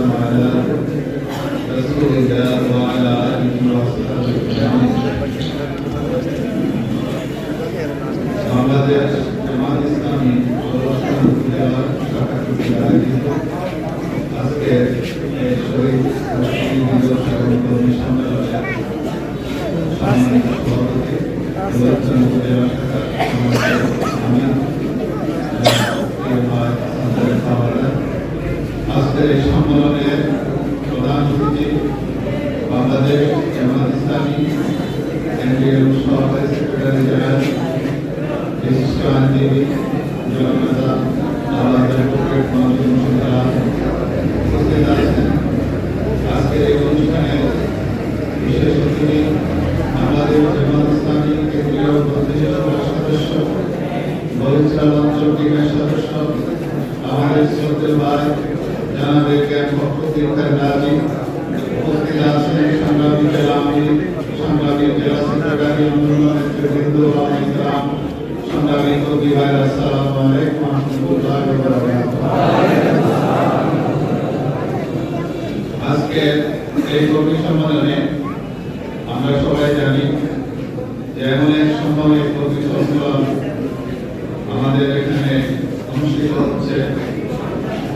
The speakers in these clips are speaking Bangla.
والصلاة والسلام على رسول الله وعلى آله وصحبه أجمعين বাংলাদেশ জামাত ইসলামী আজকে এই শহীদ দিবস এবং কর্মী আজকের এই সম্মেলনের প্রধান অতিথি বাংলাদেশ জামাত ইসলামী কেন্দ্রীয় সভাপতি সেক্রেটারি জেনারেল, বিশিষ্ট আইনজীবী, জননেতা উপস্থিত আছেন। বিশেষ অতিথি বাংলাদেশ জামাত ইসলামী কেন্দ্রীয় সদস্য, বরিশাল অঞ্চল টিমের সদস্য আমাদের শ্রদ্ধেয় ভাই জেলা জেলা সংগ্রামী কবি ভাই আসসালামু আলাইকুম রহমতুল্লাহ আজকে এই কবি সম্মেলনে আমরা সবাই জানি যে এমন এক সময় কবি সম্মেলন আমাদের এখানে অনুষ্ঠিত হচ্ছে।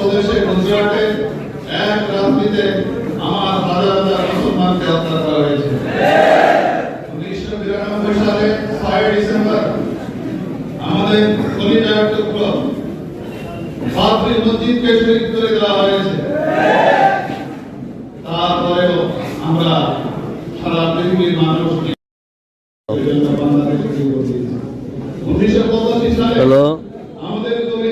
প্রদেশে গুজরাটে এক রাত্রিতে আমার হাজার হাজার মুসলমানকে হত্যা করা হয়েছে। উনিশশো বিরানব্বই সালে ছয় ডিসেম্বর আমাদের মসজিদকে শহীদ করে দেওয়া হয়েছে। তারপরেও আমরা সারা পৃথিবীর হ্যালো।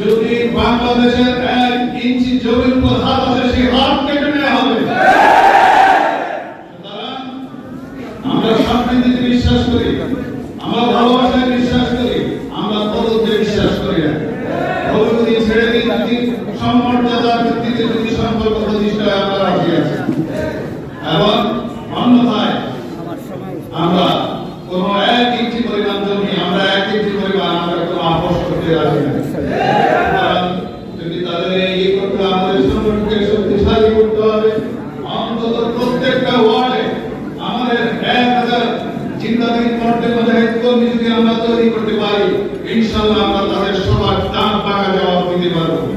যদি বাংলাদেশের এক ইঞ্চি জমির উপর হাত আছে সেই হাত কেটে নেওয়া হবে সুতরাং আমরা সম্প্রীতিতে বিশ্বাস করি আমরা ভালোবাসায় বিশ্বাস করি আমরা তদন্তে বিশ্বাস করি না ভবিষ্যতে ছেড়ে দিন সম্মর্যাদার ভিত্তিতে যদি সম্পর্ক প্রতিষ্ঠায় আমরা রাজি আছি এবং অন্যথায় আমরা কোন এক ইঞ্চি পরিমাণ জমি আমরা এক ইঞ্চি পরিমাণ আমরা কোনো আপোষ করতে রাজি না সুতরাং যদি তাদের এই ইয়ে করতে হয়, আমাদের সংগঠনকে শক্তিশালী করতে হবে অন্তত প্রত্যেকটা ওয়ার্ডে আমাদের এক হাজার চিন্তাবিদ মধ্যে কর্মী যদি আমরা তৈরি করতে পারি, ইনশাল্লাহ আমরা তাদের সবার দাম পাকা জবাব দিতে পারব।